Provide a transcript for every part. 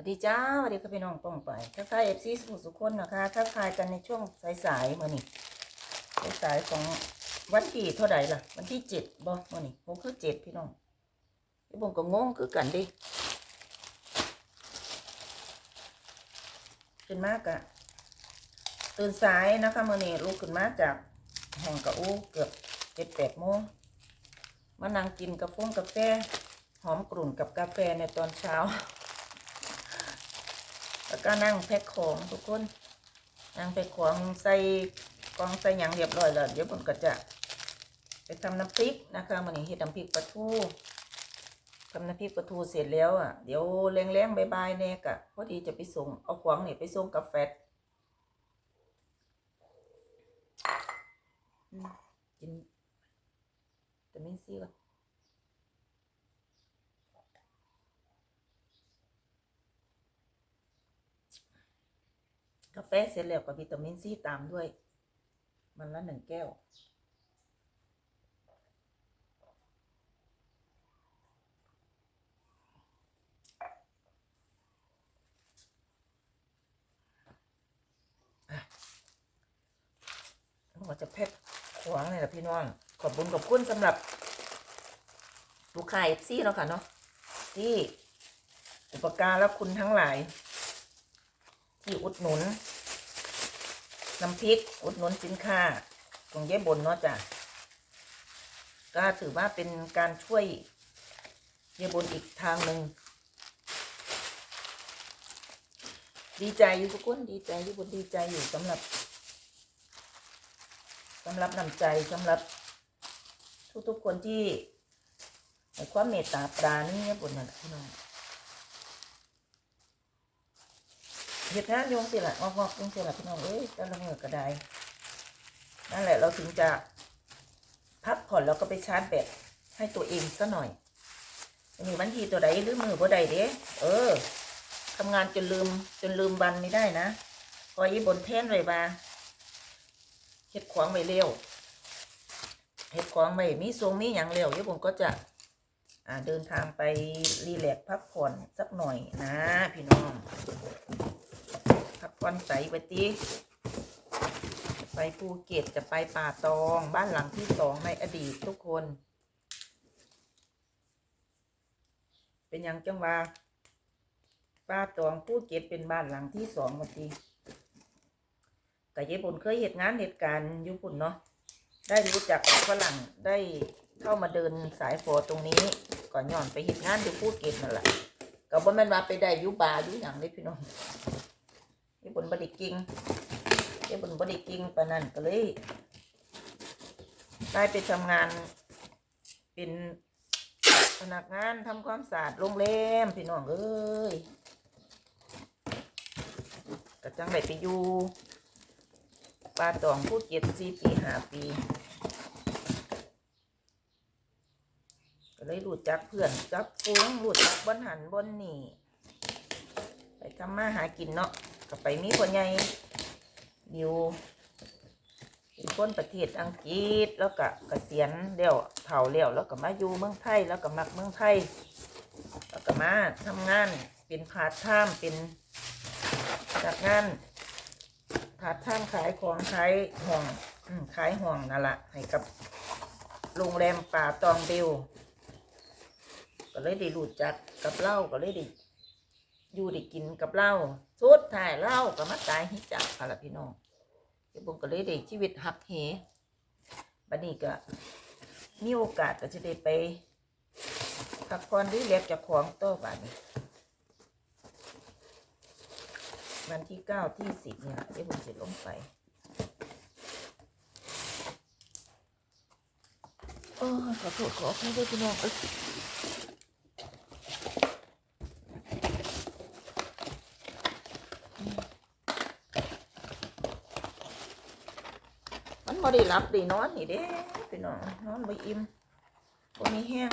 วัสดีจ้าสวัสดีค่ะพี่น้องป้องไปทักทายเอฟซีสุขสุขคนนะคะทักทายกันในช่วงสายๆมื่อนี้สายๆของวันที่เท่าไหร่ล่ะ วันที่เจ็ดบ่มื่อนี้ผมคือเจ็ดพี่น้องพี่ผมก็งงคือกันดิขึ้นมากอะตื่นสายนะคะมื่อนี้ลุกขึ้นมาจากห้องกะอู้เกือบเจ็ดแปดโมงมานั่งกินกาแฟกาแฟหอมกลุ่นกับกาแฟในตอนเช้า แล้วก็นั่งแพ็คของทุกคนนั่งแพ็คของใส่กองใส่หยังเรียบร้อยแล้วเดี๋ยวผมก็จะไปทำน้ำพริกนะคะมันนี้เฮ็ดน้ำพริกปลาทูทำน้ำพริกปลาทูเสร็จแล้วอะเดี๋ยวแรงๆบายๆแน่กะพอดีจะไปส่งเอาของนี่ไปส่งกาแฟกินแต่ไม่ซีก่อน กาแฟเสร็จแล้วกับวิตามินซีตามด้วย มันละหนึ่งแก้วมก็จะแพ็คขวางเลยละพี่น้อง ขอบคุญขอบคุณสำหรับลูกค้าเอฟซีเนาะค่ะเนาะที่อุปการและคุณทั้งหลาย ที่อุดหนุนน้ำพริกอุดหนุนสินค้าของเย้บนเนาะจ้ะก็ถือว่าเป็นการช่วยเย้บนอีกทางหนึ่งดีใจอยู่ทุกคนดีใจอยู่บนดีใจอยู่สำหรับสำหรับน้ำใจสำหรับทุกๆคนที่ให้ความเมตตาปราณีเย้บนนั่นแหละพี่น้อง เหตุงานโยงสิละงอกๆยงสิละพี่น้องเอ้ยแต่ละมือก็ได้นั่นแหละเราถึงจะพักผ่อนแล้วก็ไปชาร์จแบตให้ตัวเองซะหน่อยมีวันทีตัวใดหรือมือบ่ใดเด้เออทำงานจนลืมจนลืมวันไม่ได้นะคอยบนแท่นไว้มาเฮ็ดขวางไว้เร็วเฮ็ดขวางไว้มีทรงมีอย่างเร็วยี่ผมก็จะอ่าเดินทางไปรีแลกพักผ่อนสักหน่อยนะ พี่น้อง พักผ่อนใสไปตีไปภูเก็ตจะไปป่าตองบ้านหลังที่สองในอดีตทุกคน เป็นยังจังว่าป่าตองภูเก็ตเป็นบ้านหลังที่สองวันทีแต่ยายบุญเคยเหตุงานเหตุการณ์ยุปุ่นเนาะได้รู้จักฝรั่งได้เข้ามาเดินสายฝอตรงนี้ ก่อนย่อนไปเหตุงานอยู่ภูเก็ตนั่นแหละก็บ่แม่นว่าไปได้อยุบาอยุอย่างนี้พี่น้อง ปุ่นบดิกิงญี่ปุ่นบดิกิงปะนั่นก็เลยได้ไปทำงาน เป็นพนักงานทำความสะอาดโรงแรมพี่น้องเอ้ยก็จังได้ไปอยู่ป่าตองผู้เจ็ดสี่ปีห้าปีก็เลยรู้จักเพื่อนจักฟูงรู้จักบนหันบนนี่ไปทำมาหากินเนาะ ก็ไปมีคนใหญ่อยู่เป็นคนประเทศอังกฤษแล้วก็เกษียณเดี่ยวเฒ่าแล้วแล้วก็มาอยู่เมืองไทยแล้วก็มักเมืองไทย แล้วก็มาทำงานเป็นพาร์ทไทม์เป็นจากงานพาร์ทไทม์ขายของขายห่วงขายห่วงนั่นแหละให้กับโรงแรมป่าตองเบลก็เลยได้รู้จักกับเล่าก็เลยได้ อยู่ได้กินกับเหล้าสุดท้ายเหล้าก็มาตายให้จักค่ะละพี่น้องเดี๋ยวผมก็เลยได้ชีวิตหักเหบัดนี้ก็มีโอกาสก็จะได้ไปพักผ่อนรีแลกจากของต่อบัดนี้วันที่เก้าที่สิบเนี่ยเดี๋ยวผมจะลงไปโอ้ขอโทษขออภัยด้วยพี่น้อง อ้ยมันบ่ได้รับได้นอนนี่เด้พี่น้องนอนบ่อิ่มบ่มีแห้ง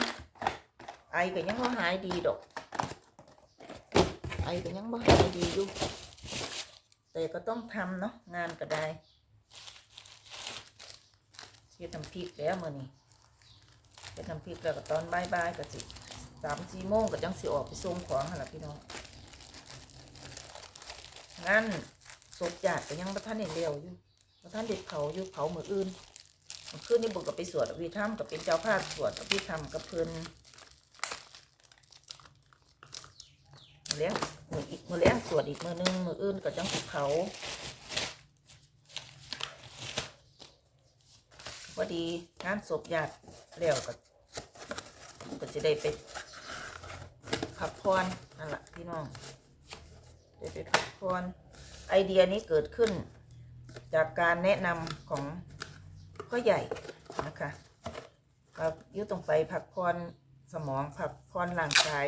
ไอก็ยังบ่หายดีดอก ไอก็ยังบ่หายดีอยู่แต่ก็ต้องทำเนาะงานก็ได้เฮ็ดน้ำพริกแล้วมื้อนี้เฮ็ดน้ำพริกแล้วก็ตอนบ่ายๆก็สิสามสี่โมงก็จังสิออกไปส่งของหั่นล่ะพี่น้องงานศพญาติก็ยังบ่ทันได้เลี้ยวอยู่ บ่ทันได้เผาอยู่เผามืออื่นมื่อคืนนี้บุกก็ไปสวดอภิธรรมก็เป็นเจ้าภาพสวดอภิธรรมกับเพิ่นเลี้ยงมืออีกมือเลี้ยงสวดอีกมือหนึงมืออื่นก็จังเผาพอดีงานศพญาติแล้วก็ก็จะได้ไปพักผ่อนนั่นแหละพี่น้องเดี๋ยวไปพักผ่อนไอเดียนี้เกิดขึ้น จากการแนะนำของพ่อใหญ่นะคะเรายุต้องไปพักผ่อนสมองพักผ่อนร่างกาย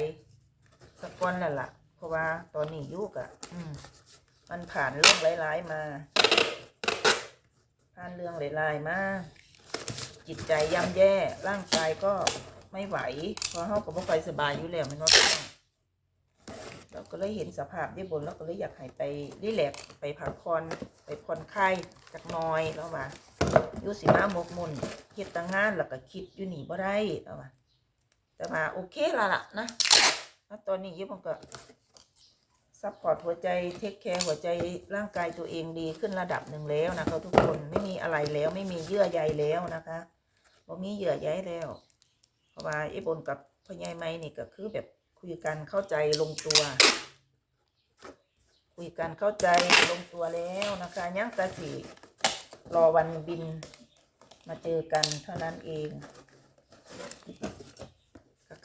สักก่อนนั่นแหละเพราะว่าตอนนี้ยุกอะ่ะ อืม มันผ่านเรื่องหลายๆมา ผ่านเรื่องหลายๆมา จิตใจย่ำแย่ ร่างกายก็ไม่ไหวเพราะเขาก็บ่ค่อยสบายอยู่แล้วมันว่าต้องเราก็เลยเห็นสภาพได้บนเราก็เลยอยากให้ไปรีแลกไปพักผ่อน ไปผ่อนคลายจักน้อยแล้วว่าอยู่สิมาหมกมุ่นเฮ็ดตั้งงานแล้วก็คิดอยู่หนีบ่ได้แล้วว่าแต่ว่าโอเคละล่ะนะแล้วตอนนี้ยี่ผมก็ซัพพอร์ตหัวใจเทคแคร์หัวใจร่างกายตัวเองดีขึ้นระดับหนึ่งแล้วนะคะทุกคนไม่มีอะไรแล้วไม่มีเยื่อใยแล้วนะคะบ่มีเยื่อใยแล้ว เพราะว่าไอ้บนกับพ่อใหญ่ไม้นี่ก็คือแบบคุยกันเข้าใจลงตัว คุยกันเข้าใจลงตัวแล้วนะคะยังแต่สิรอวันบินมาเจอกันเท่านั้นเอง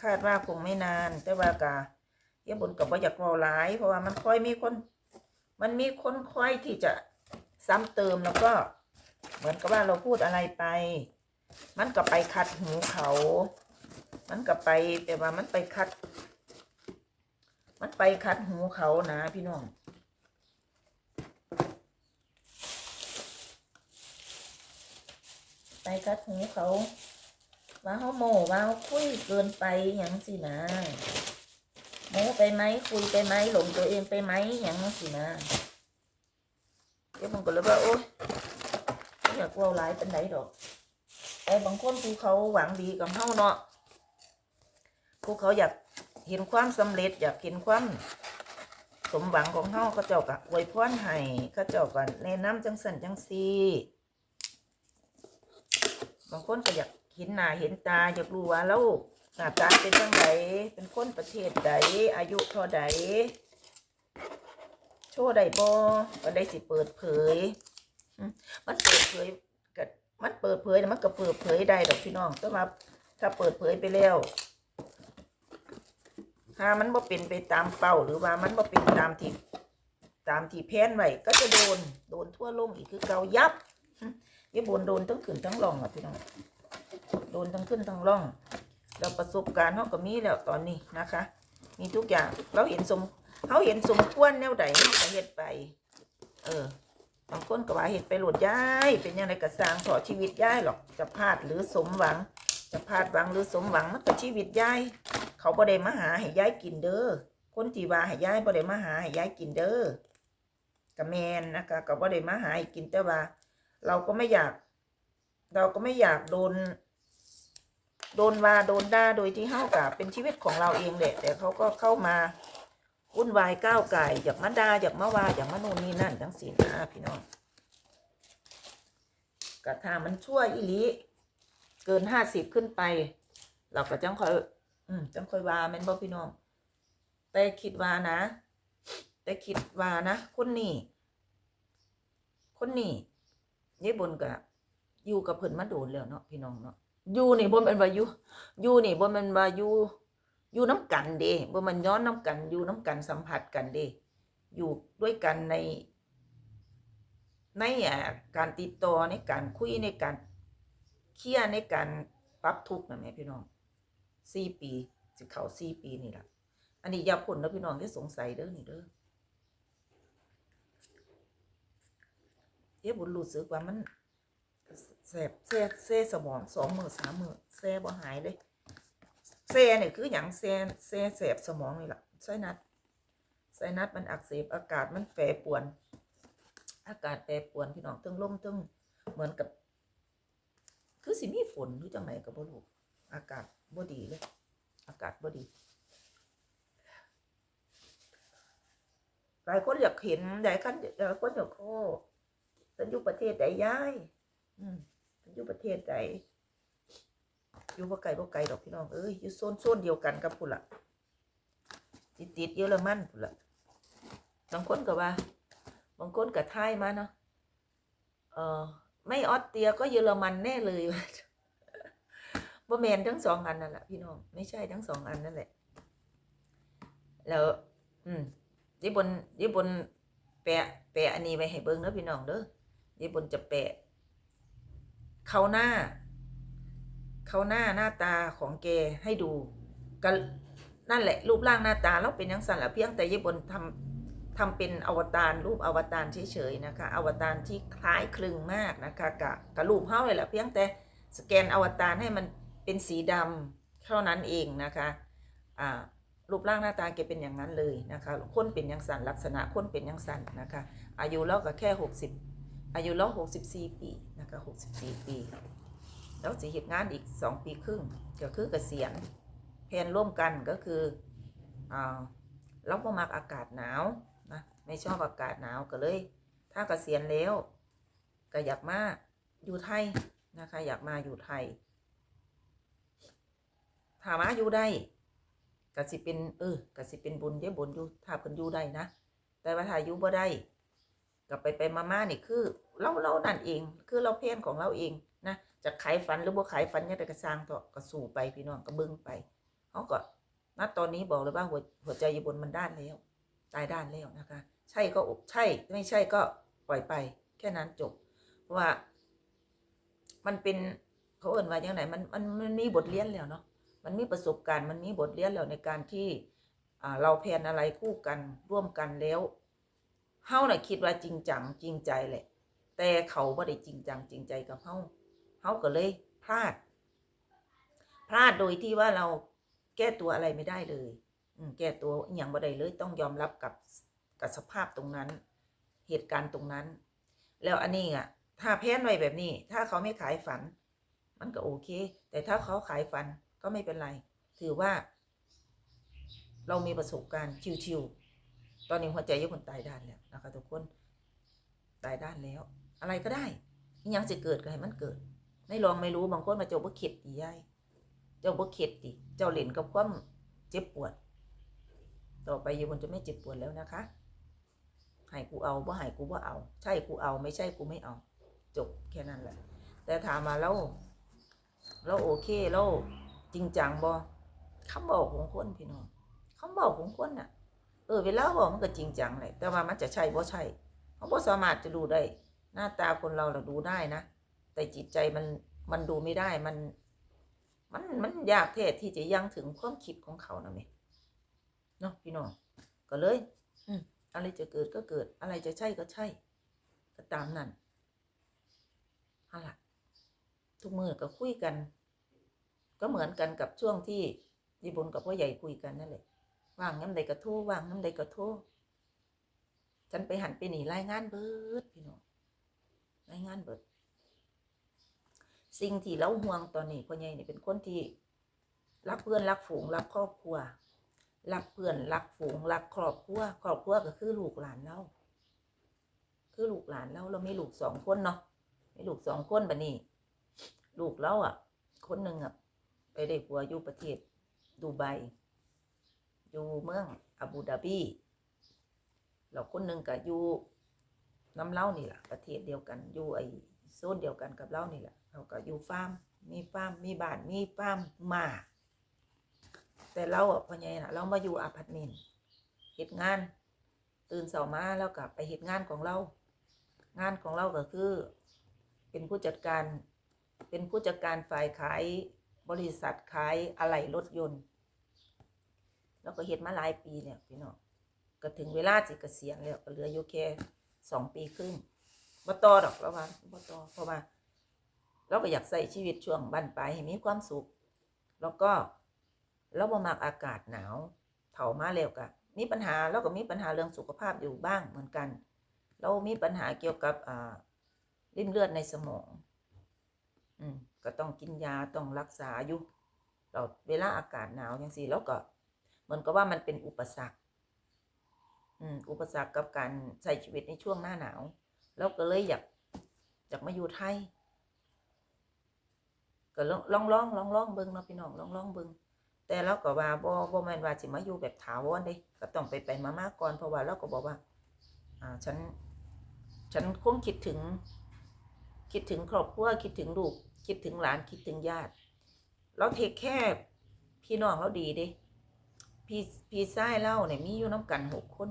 คาดว่าคงไม่นาน แต่ว่ากะไอ้บนกับว่าอยากรอหลาย เพราะว่ามันค่อยมีคน มันมีคนค่อยที่จะซ้ำเติมแล้วก็ เหมือนกับว่าเราพูดอะไรไป มันก็ไปคัดหูเขา มันก็ไปแต่ว่ามันไปคัด มันไปคัดหูเขานะพี่น้อง ไปคัดหูเขาว่าเขาโมว่าเขาคุยเกินไปอย่างสินะโมไปไหมคุยไปไหมหลงตัวเองไปไหมอย่างสินะเดี๋ยวมันก็เลยว่าโอ๊ยไม่อยากกลัวหลายเป็นไหนดอกแต่บางคนผู้เขาหวังดีกับเฮาเนาะผู้เขาอยากเห็นความสำเร็จอยากเห็นความสมหวังของเฮาเขาเจ้าก็อวยพรให้เขาเจ้าก็แนะนำจังสันจังซี บางคนก็อยากเห็นหน้าเห็นตาอยากรู้ว่าแล้วหน้าตาเป็นจังไดเป็นคนประเทศใดอายุเท่าใดโชว์ใดบ่ก็ได้สิเปิดเผยมันเปิดเผยก็มันเปิดเผยน่ะมันก็เปิดเผยได้ดอกพี่น้องแต่ว่าถ้าเปิดเผยไปแล้วถ้ามันบ่เป็นไปตามเป้าหรือว่ามันบ่เป็นตามที่ตามที่แผนไว้ก็จะโดนโดนทั่วโลกอีกคือเกายับ ยี่บนโดนทั้งขึ้นทั้งล่องอะพี่น้องโดนทั้งขึ้นทั้งล่อง เราประสบการณ์เขาก็มีแล้วตอนนี้นะคะ มีทุกอย่างเราเห็นสมเขาเห็นสมควรแนวใดเขาก็เฮ็ดไป เออบางคนก็ว่าเห็ดไปหลดย้ายเป็นยังไงก็สร้างขอชีวิตย้ายหรอกจะพลาดหรือสมหวัง จะพลาดหวังหรือสมหวังมันก็ชีวิตย้ายเขาบ่ได้มาหาให้ย้ายกินเด้อคนที่ว่าให้ย้ายบ่ได้มาหาให้ย้ายกินเด้อกะแมนนะคะก็บ่ได้มาหาให้กินแต่ว่า เราก็ไม่อยาก เราก็ไม่อยากโดน โดนว่าโดนด่าโดยที่เฮากับเป็นชีวิตของเราเองแหละแต่เขาก็เข้ามาวุ่นวายก้าวไก่อยากมาด่าอยากมาว่าอยากมาโน่นนี่นั่นทั้งสิ้นะพี่น้องกระทามันชั่วอีลีเกินห้าสิบขึ้นไป เราก็จังคอย อืมจังคอยว่าแม่นบ่พี่น้อง แต่คิดว่านะ แต่คิดว่านะคนนี้คนนี้ ยายบนกะอยู่กับเพิ่นมาโดนแล้วเนาะพี่น้องเนาะอยู่นี่บ่แม่นว่าอยู่อยู่นี่บ่แม่นว่าอยู่อยู่น้ำกันเด้บ่มันย้อนน้ำกัน อยู่น้ำกันสัมผัสกันเด้อยู่ด้วยกันใน ในอ่าการติดต่อในการคุยในการเคลียร์ในการปรับทุกข์นะแม่พี่น้องสี่ปีสิเข้าสี่ปีนี่ล่ะอันนี้อย่าพ่นนะพี่น้องที่สงสัยเด้อนี่เด้อ เอ๊ะบุญรู้สึกว่ามันแสบแซ่แซ่สมองสองมือสามมือแซ่บ่หายเลยแซ่เนี่ยคืออย่างแซ่แซ่แสบสมองนี่ล่ะไส้นัดไส้นัดมันอักเสบอากาศมันแปรปวน อากาศแปรปวนพี่น้องตึงลมตึงเหมือนกับ คือสิมีฝนหรือจังไหนก็บ่รู้อากาศบ่ดีเลย อากาศบ่ดีหลายคนอยากเห็นหลายคนหลายคนอยากโอ้ ฉันอยู่ประเทศใดย้ายอืมฉันอยู่ประเทศใดอยู่บ่ไกลบ่ไกลดอกพี่น้องเอ้ยอยู่โซนโซนเดียวกันกับพุ่นละติดติดเยอรมันพุ่นละบางคนก็ว่า บางคนก็ทยมาเนาะเออไม่ออสเตรียก็เยอรมันแน่เลยบ่แมนทั้งสองอันนั่นแหละพี่น้องไม่ใช่ทั้งสองอันนั่นแหละ แล้ว อืมยี่บนยี่บนแปะแปะอันนี้ไว้ให้เบิ่งเด้อพี่น้องเด้อ ยี่บนจะแปะ เขาหน้า เขาหน้าหน้าตาของแกให้ดูก็นั่นแหละรูปร่างหน้าตาเราเป็นยังสั่นละเพียงแต่ยี่บนทำทำเป็นอวตารรูปอวตารเฉยๆนะคะอวตารที่คล้ายคลึงมากนะคะกับกับรูปเฮาเลยหละเพียงแต่สแกนอวตารให้มันเป็นสีดำเท่านั้นเองนะคะอ่ารูปร่างหน้าตาแกเป็นอย่างนั้นเลยนะคะคนเป็นย่างสันลักษณะคนเป็นย่างสันนะคะอายุเราก็แค่ 60 อายุเรา64ปีนะคะ64ปีแล้วสิเหตุงานอีก2ปีครึ่งก็คือเกษียณแผนร่วมกันก็คืออ่าเราก็มักอากาศหนาวนะไม่ชอบอากาศหนาวก็เลย ถ้าเกษียณแล้วก็อยากมาอยู่ไทยนะคะ อยากมาอยู่ไทยถามาอยู่ได้ก็สิเป็นเออก็สิเป็นบุญเด้บุญอยู่ถ้าเพิ่นอยู่ได้นะแต่ว่าถ้าอยู่บ่ได้ ก็ไปไปมาๆนี่คือเราเรานั่นเอง คือเราเพี้ยนของเราเองนะจะขายฝันหรือบ่ขายฝันยังไงก็สร้างเถอะก็สู้ไปพี่น้องก็เบิ่งไปเฮาก็ณตอนนี้บอกเลยว่าหัวหัวใจอยู่บนมันด้านแล้ว ตายด้านแล้วนะคะ ใช่ก็อใช่ไม่ใช่ก็ปล่อยไป แค่นั้นจบ เพราะว่า มันเป็นเขาเอ่นว่าอย่างไหนมันมันมันมีบทเรียนแล้วเนาะมันมีประสบการณ์มันมีบทเรียนแล้วในการที่อ่าเราแพนอะไรคู่กันร่วมกันแล้ว เฮาน่ะคิดว่าจริงจังจริงใจแหละ แต่เขาบ่ได้จริงจังจริงใจกับเฮาเฮาก็เลยพลาด พลาดโดยที่ว่าเราแก้ตัวอะไรไม่ได้เลยอืแก้ตัวอย่างบ่ได้เลยต้องยอมรับกับกับสภาพตรงนั้น เหตุการณ์ตรงนั้น แล้วอันนี้อะ ถ้าแพลนไว้แบบนี้ ถ้าเขาไม่ขายฝัน มันก็โอเค แต่ถ้าเขาขายฟันก็ไม่เป็นไร ถือว่า เรามีประสบการณ์ชิวๆ ตอนนี้หัวใจยกคนตายด้านแล้วนะคะทุกคนตายด้านแล้ว อะไรก็ได้ยังจะเกิดก็ให้มันเกิด ไม่ลองไม่รู้บางคนมาเจ้าบ่เข็ดดียายเจ้าบ่เข็ดดิเจ้าเหล่นกับความเจ็บปวด ต่อไปยายบนจะไม่เจ็บปวดแล้วนะคะให้กูเอาบ่ให้กูบ่เอา ใช่กูเอาไม่ใช่กูไม่เอา จบแค่นั้นแหละ แต่ถามมาแล้วเราโอเคเราจริงจังบ่คำบอกของคนพี่น้องคำบอกของคนน่ะ เออเวลาบอกมันก็จริงจังแหละแต่ว่ามันจะใช่บ่ใช่เขาบ่สามารถจะดูได้ หน้าตาคนเราเราดูได้นะ แต่จิตใจมันมันดูไม่ได้มัน มันมันยากแท้ที่จะยังถึงความคิดของเขานะแม่เนาะพี่น้องก็เลย อืมอะไรจะเกิดก็เกิด อะไรจะใช่ก็ใช่ ก็ตามนั้นเอาล่ะทุกมือก็คุยกัน ก็เหมือนกันกับช่วงที่ยีบุญกับพ่อใหญ่คุยกันนั่นแหละ ว่างน้ำใดก็โทรว่างน้ำใดก็โทรฉันไปหันไปหนีรายงานเบิดพี่น้องรายงานเบิด สิ่งที่เราห่วงตอนนี้พ่อใหญ่เนี่ยเป็นคนที่รักเพื่อนรักฝูงรักครอบครัวรักเพื่อนรักฝูงรักครอบครัวครอบครัวก็คือลูกหลานเราคือลูกหลานเราเรามีลูกสองคนเนาะมีลูกสองคนบัดนี้ ลูกเราอะ คนหนึ่งอะ ไปได้ผัวอยู่ประเทศดูไบ อยู่เมืองอาบูดาบีแล้วคนหนึ่งก็อยู่น้ำเล่านี่แหละประเทศเดียวกันอยู่ไอโซนเดียวกันกับเล่านี่แหละเขาก็อยู่ฟาร์มมีฟาร์มมีบ้านมีฟาร์มหมาแต่เราอะพ่อใหญ่น่ะ เรามาอยู่อพาร์ตเมนต์เหตุงาน ตื่นเสามาแล้วก็ไปเหตุงานของเรา งานของเราก็คือ เป็นผู้จัดการ เป็นผู้จัดการฝ่ายขายบริษัทขายอะไหล่รถยนต์ แล้วก็เฮ็ดมาหลายปีเนี่ยพี่น้องก็ถึงเวลาสิเกษียณแล้วก็เหลืออยู่แค่สองปีครึ่งบ่ต่อดอกแล้วว่าบ่ต่อเพราะว่า เราก็อยากใส่ชีวิตช่วงบั้นปลายให้มีความสุข แล้วก็เราบ่มักอากาศหนาวเฒ่ามาแล้วก็มีปัญหาเราก็มีปัญหาเรื่องสุขภาพอยู่บ้างเหมือนกัน เรามีปัญหาเกี่ยวกับอ่าริ่มเลือดในสมอง อืมก็ต้องกินยาต้องรักษาอยู่เราเวลาอากาศหนาวอย่างสี่แล้วก็ มือนกับว่ามันเป็นอุปสรรคอุปสรรคกับการใช้ชีวิตในช่วงหน้าหนาวเราก็เลยอยากอยากมาอยู่ไทยก็ลองลองลองลองลองเบิ่งเนาะพี่น้องลองลองเบิ่งแต่เราก็ว่าบ่บ่แม่นว่าสิมาอยู่แบบถาวรเด้ก็ต้องไปไปมามาก่อนเพราะว่าเราก็บอกว่า อ่าฉัน ฉันคงคิดถึง คิดถึงครอบครัวคิดถึงลูกคิดถึงหลานคิดถึงญาติ เราเทคแค่พี่น้องเราดีเด้ พี่พี่ชายเราเนี่ยมีอยู่น้ำกันหกคน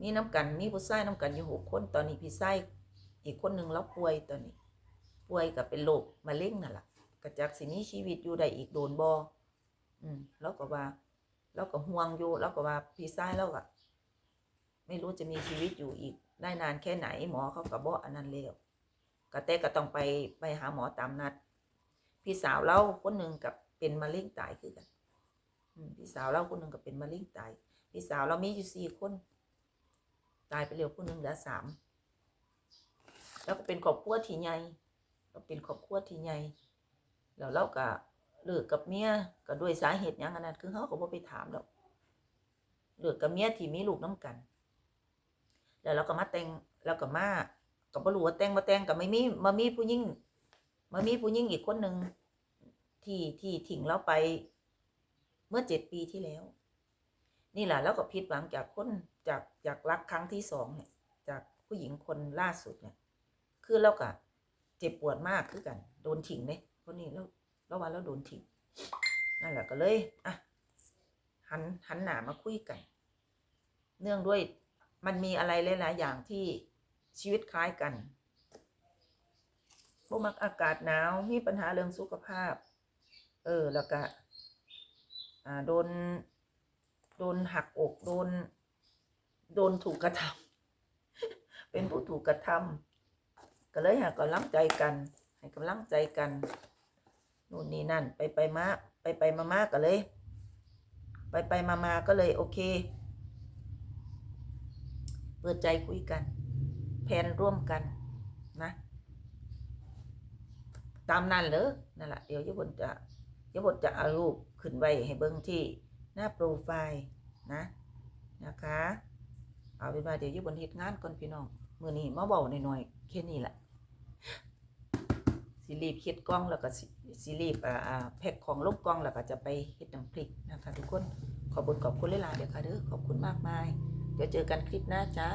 มีน้ำกันมีผู้ชายน้ำกันอยู่หกคน ตอนนี้พี่ชายอีกคนหนึ่งเราป่วยตอนนี้ ป่วยกับเป็นโรคมะเร็งนั่นแหละกระจักสิมีชีวิตอยู่ได้อีกโดนบออืมแล้วก็ว่าแล้วก็ห่วงอยู่แล้วก็ว่าพี่ชายเราก็ไม่รู้จะมีชีวิตอยู่อีกได้นานแค่ไหนหมอเขาก็บอกอันนั้นแล้วก็แต่ก็ต้องไปไปหาหมอตามนัด พี่สาวเราคนหนึ่งกับเป็นมะเร็งตายคือกัน พี่สาวเราคนหนึ่งกับเป็นมะเร็งตายพี่สาวเรามีอยู่สี่คน ตายไปเร็วคนหนึ่งเหลือสามแล้วก็เป็นครอบครัวที่ใหญ่เราเป็นครอบครัวที่ใหญ่แล้วเราก็เลิกกับเมียก็ด้วยสาเหตุหยังนั้นคือเขาก็บ่ไปถามดอกเลิกกับเมียที่มีลูกน้ำกัน แล้วเราก็มาแต่งแล้วก็มาก็บ่รู้ว่าแต่งบ่แต่งก็ไม่มีมามีผู้หญิงมามีผู้หญิงอีกคนหนึ่งที่ที่ทิ้งเราไป มื่อเจ็ดปีที่แล้ว นี่แหละแล้วก็ผิดหวังจากคนจากจากรักครั้งที่สองเนี่ย จากผู้หญิงคนล่าสุดเนี่ย คือเราก็เจ็บปวดมากคือกัน โดนทิ้งเนี่ยคนนี้แล้วแล้ววันแล้วโดนทิ้งนั่นแหละก็เลยอะหันหันหน้ามาคุยกัน เนื่องด้วยมันมีอะไรหลายๆอย่างที่ชีวิตคล้ายกันพวกมักอากาศหนาว มีปัญหาเรื่องสุขภาพ เออ แล้วก็ โดน โดนหักอกโดน โดนถูกกระทำเป็นผู้ถูกกระทำก็เลยให้กำลังใจกัน ให้กำลังใจกันนู่นนี่นั่น ไปไปมาไปไปมามาก็เลย ไปไปมามาก็เลยโอเค เปิดใจคุยกัน แผนร่วมกันนะ ตามนั้นเลยนั่นแหละเดี๋ยวยบนจะ ยบนจะเอารูปขึ้นไว้ให้เบิ้งที่หน้าโปรไฟล์นะนะคะ เอาเป็นว่าเดี๋ยวยบนเฮ็ดงานก่อนพี่น้องมือนี้มาเบาหน่อยๆแค่นี้แหละสิรีบเฮ็ดกล้องแล้วก็สิรีบอ่าแพ็คของลบกล้องแล้วก็จะไปเฮ็ดน้ำพริกนะคะทุกคนขอบคุณขอบคุณหลายๆเด้อค่ะเด้อขอบคุณมากมาย เดี๋ยวเจอกันคลิปหน้าจ้า